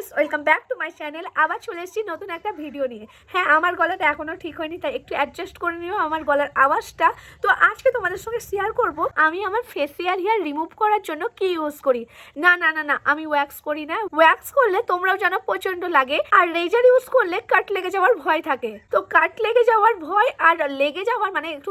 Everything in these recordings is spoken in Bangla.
Guys welcome back to my channel আবার চলে এসেছি নতুন একটা ভিডিও নিয়ে। হ্যাঁ আমার গলাটা এখনও ঠিক হয়নি, তাই একটু অ্যাডজাস্ট করে নিও আমার গলার আওয়াজটা। তো আজকে তোমাদের সঙ্গে শেয়ার করব, আমি আমার ফেসিয়াল হেয়ার রিমুভ করার জন্য কি ইউজ করি? না না না না, আমি ওয়্যাক্স করি না। ওয়্যাক্স করলে তোমরাও জানো প্রচণ্ড লাগে, আর রেজার ইউজ করলে কাট লেগে যাওয়ার ভয় থাকে। তো কাট লেগে যাওয়ার ভয় আর লেগে যাওয়ার মানে একটু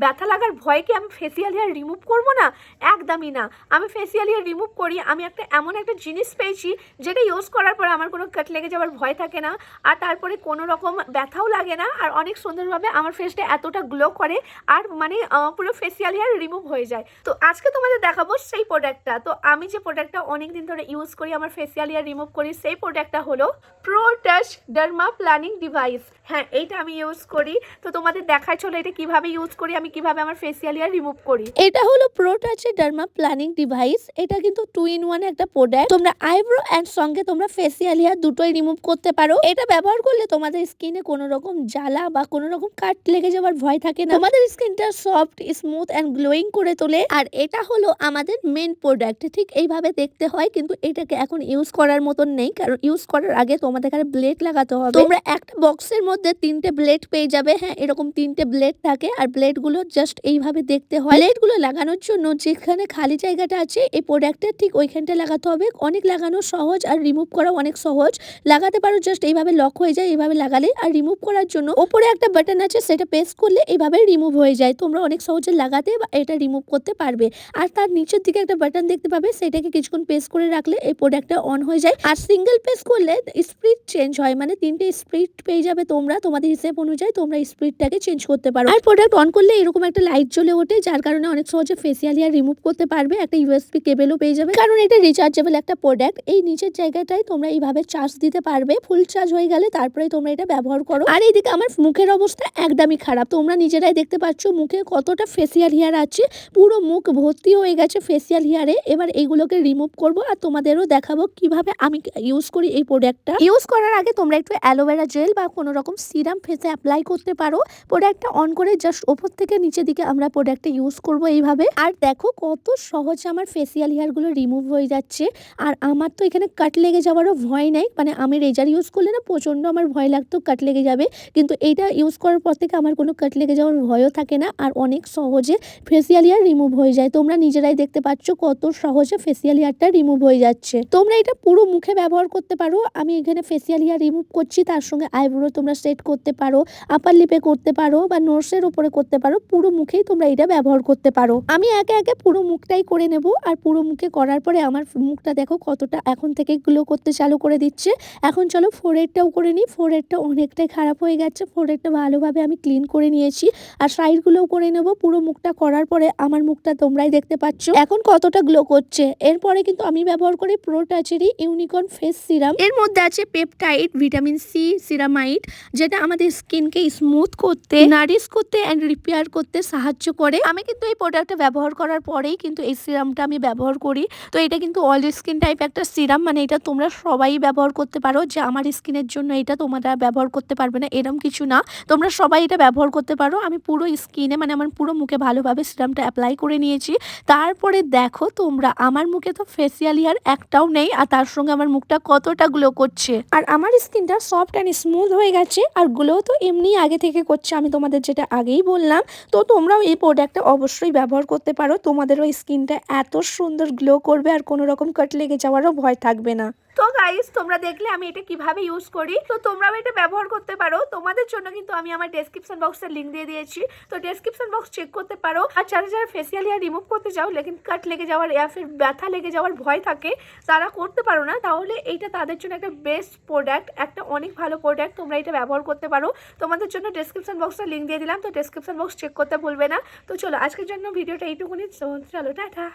ব্যথা লাগার ভয় কি আমি ফেসিয়াল হেয়ার রিমুভ করব না? একদমই না। আমি ফেসিয়াল হেয়ার রিমুভ করি, আমি একটা এমন একটা জিনিস পেয়েছি, যেটা ইউজ করার পরে আমার কোনো কাট লেগে যাওয়ার ভয় থাকে না। আর তারপরে কোনো রকম ব্যথাও লাগে না। আর অনেক সুন্দরভাবে আমার ফেসটা এতটা গ্লো করে। আর মানে পুরো ফেসিয়াল হেয়ার রিমুভ হয়ে যায়। তো আজকে তোমাদের দেখাবো সেই প্রোডাক্টটা তো আমি যে প্রোডাক্টটা অনেক দিন ধরে ইউজ করি, আমার ফেসিয়াল হেয়ার রিমুভ করি, সেই প্রোডাক্টটা হলো pro touch derma planing device হ্যাঁ এইটা আমি ইউজ করি। তো তোমাদের দেখাই চলো এটা কীভাবে ইউজ করি, আমি কীভাবে আমার ফেসিয়াল হেয়ার রিমুভ করি। এটা হলো প্রোটাচের ডার্মা প্ল্যানিং ডিভাইস এটা কিন্তু টু ইন ওয়ান একটা প্রোডাক্ট তোমরা আইব্রো এন্ড সঙ্গে তোমরা ফেসিয়াল হেয়ার দুটোই রিমুভ করতে পারো। এটা ব্যবহার করলে তোমাদের স্কিনে কোনো রকম জ্বালা বা কোনো রকম কাট লেগে যাওয়ার ভয় থাকে না। তোমাদের স্কিনটা সফট স্মুথ এন্ড গ্লোয়িং করে তোলে। আর এটা হলো আমাদের মেন প্রোডাক্ট ঠিক এইভাবে দেখতে হয়, কিন্তু এটাকে এখন ইউজ করার মতন নেই, কারণ ইউজ করার আগে তোমাদের এখানে ব্লেড লাগাতে হবে। তোমরা একটা বক্সের মধ্যে তিনটে ব্লেড পেয়ে যাবে হ্যাঁ এরকম তিনটে ব্লেড থাকে, আর ব্লেডগুলো জাস্ট এইভাবে দেখতে হয়। ব্লেডগুলো লাগানোর জন্য যেখানে খালি জায়গাটা আছে, এই প্রোডাক্টের ঠিক ওইখানটা লাগাতে হবে। অনেক লাগানো সহজ আর রিমুভ করা অনেক সহজ। লাগাতে পারো জাস্ট এইভাবে লক হয়ে যায়, এইভাবে লাগালে। আর রিমুভ করার জন্য ওপরে একটা বাটন আছে, সেটা প্রেস করলে এইভাবে রিমুভ হয়ে যায়। তোমরা অনেক সহজে লাগাতে বা এটা রিমুভ করতে পারবে। আর তার নিচের দিকে একটা বাটন দেখতে পাবে, সেটাকে কিছুক্ষণ প্রেস করে রাখলে এই প্রোডাক্টটা অন হয়ে যায়। আর সিঙ্গেল প্রেস করলে স্পিড চেঞ্জ হয় মানে তিনটে স্পিড পেয়ে যাবে তোমরা। তোমাদের হিসেব অনুযায়ী তোমরা স্পিডটাকে চেঞ্জ করতে পারো। আর প্রোডাক্ট অন করলে এরকম একটা লাইট জ্বলে ওঠে, যার কারণে অনেক সহজে ফেসিয়াল হেয়ার রিমুভ করতে পারবে। একটা ইউএসপি কেবেলও পেয়ে যাবে। কারণ এটা রিচার্জেবল একটা প্রোডাক্ট এই নিচের জায়গাটায় তোমরা এইভাবে চার্জ দিতে পারবে ফুল চার্জ হয়ে গেলে তারপরে তোমরা এটা ব্যবহার করো। আর এইদিকে আমার মুখের অবস্থা একদমই খারাপ। তোমরা নিজেরাই দেখতে পাচ্ছ মুখে কতটা ফেসিয়াল হেয়ার আছে। পুরো মুখ ভর্তি হয়ে গেছে ফেসিয়াল হেয়ারে এবার এইগুলোকে রিমুভ করব আর তোমাদেরও দেখাবো কীভাবে আমি ইউজ করি এই প্রোডাক্টটা ইউজ করার আগে তোমরা একটু অ্যালোভেরা জেল বা কোনো রকম সিরাম ফেসে অ্যাপ্লাই করতে পারো। প্রোডাক্টটা অন করে জাস্ট ওপর থেকে নিচের দিকে আমরা প্রোডাক্টটা ইউজ করব এইভাবে। আর দেখো কত সহজে আমার ফেসিয়াল হেয়ারগুলো রিমুভ হয়ে যাচ্ছে। আর আমার তো এখানে কাট লেগে যাওয়ারও ভয় নেই। মানে আমি রেজার ইউজ করলে না প্রচণ্ড আমার ভয় লাগতো কাট লেগে যাবে। কিন্তু এইটা ইউজ করার পর থেকে আমার কোনো কাট লেগে যাওয়ার ভয়ও থাকে না আর অনেক সহজে ফেসিয়াল হেয়ার রিমুভ হয়ে যায়। তোমরা নিজেরাই দেখতে পাচ্ছ কত সহজে ফেসিয়াল হেয়ারটা রিমুভ হয়ে যাচ্ছে। তোমরা এটা পুরো মুখে ব্যবহার করতে পারো। আমি এখানে ফেসিয়াল হেয়ার রিমুভ করছি, তার সঙ্গে আইব্রো তোমরা সেট করতে পারো আপার লিপে করতে পারো বা নোটসের উপরে করতে পারো, পুরো মুখেই তোমরা এটা ব্যবহার করতে পারো। আমি একে একে পুরো মুখটাই করে নেব আর পুরো মুখে করার পরে আমার মুখটা দেখো কতটা এখন থেকে গ্লো করতে চালু করে দিচ্ছে। এখন চলো ফোরহেডটাও করে নিই। ফোরহেডটা অনেকটাই খারাপ হয়ে গেছে। ফোর ফোরহেডটা ভালোভাবে আমি ক্লিন করে নিয়েছি। আর সাইডগুলোও করে নেব। পুরো মুখটা করার পরে আমার মুখটা তোমরাই দেখতে পাচ্ছ। এখন কতটা গ্লো করছে? এরপরে কিন্তু আমি ব্যবহার করি প্রোটাচেরি ইউনিকর্ন ফেস সিরাম এর মধ্যে আছে পেপটাইড ভিটামিন সি সিরামাইড যেটা আমাদের স্কিনকে স্মুথ করতে নারিশ করতে অ্যান্ড রিপেয়ার করতে সাহায্য করে। আমি কিন্তু এই প্রোডাক্টটা ব্যবহার করার পরেই কিন্তু এই সিরামটা আমি ব্যবহার করি। তো এটা কিন্তু অয়েল স্কিন টাইপ একটা সিরাম মানে এটা তোমরা সবাই ব্যবহার করতে পারো যে আমার স্কিনের জন্য এটা তোমরা ব্যবহার করতে পারবে না, এরম কিছু না। তোমরা সবাই এটা ব্যবহার করতে পারো। আমি পুরো স্কিনে মানে আমার পুরো মুখে ভালোভাবে সিরামটা অ্যাপ্লাই করে নিয়েছি। তারপরে দেখো তোমরা, আমার মুখে তো ফেসিয়াল ইয়ার একটাও নেই, আর তার সঙ্গে আমার মুখটা কতটা গ্লো করছে। আর আমার স্কিনটা সফট অ্যান্ড স্মুথ হয়ে গেছে, আর গ্লো তো এমনি আগে থেকে করছে, আমি তোমাদের যেটা আগেই বললাম। তো তোমরাও এই প্রোডাক্টটা অবশ্যই ব্যবহার করতে পারো। তোমাদেরও স্কিনটা এত সুন্দর গ্লো করবে, আর কোনো রকম কাট লেগে যাওয়ারও ভয় থাকবে না। গাইস তোমরা দেখলে আমি এটা কীভাবে ইউজ করি। তো তোমরাও এটা ব্যবহার করতে পারো। তোমাদের জন্য কিন্তু আমি আমার ডেসক্রিপশন বক্সের লিঙ্ক দিয়ে দিয়েছি। তো ডেসক্রিপশন বক্স চেক করতে পারো। আর যারা যারা ফেসিয়াল হেয়ার রিমুভ করতে চাও লেকিন কাট লেগে যাওয়ার ইয়া ফির ব্যথা লেগে যাওয়ার ভয় থাকে, তারা করতে পারো না। তাহলে এইটা তাদের জন্য একটা বেস্ট প্রোডাক্ট একটা অনেক ভালো প্রোডাক্ট তোমরা এটা ব্যবহার করতে পারো। তোমাদের জন্য ডেসক্রিপশন বক্সের লিঙ্ক দিয়ে দিলাম। তো ডেসক্রিপশন বক্স চেক করতে ভুলবে না। তো চলো, আজকের জন্য ভিডিওটা এইটুকুনি। চলো, টাটা।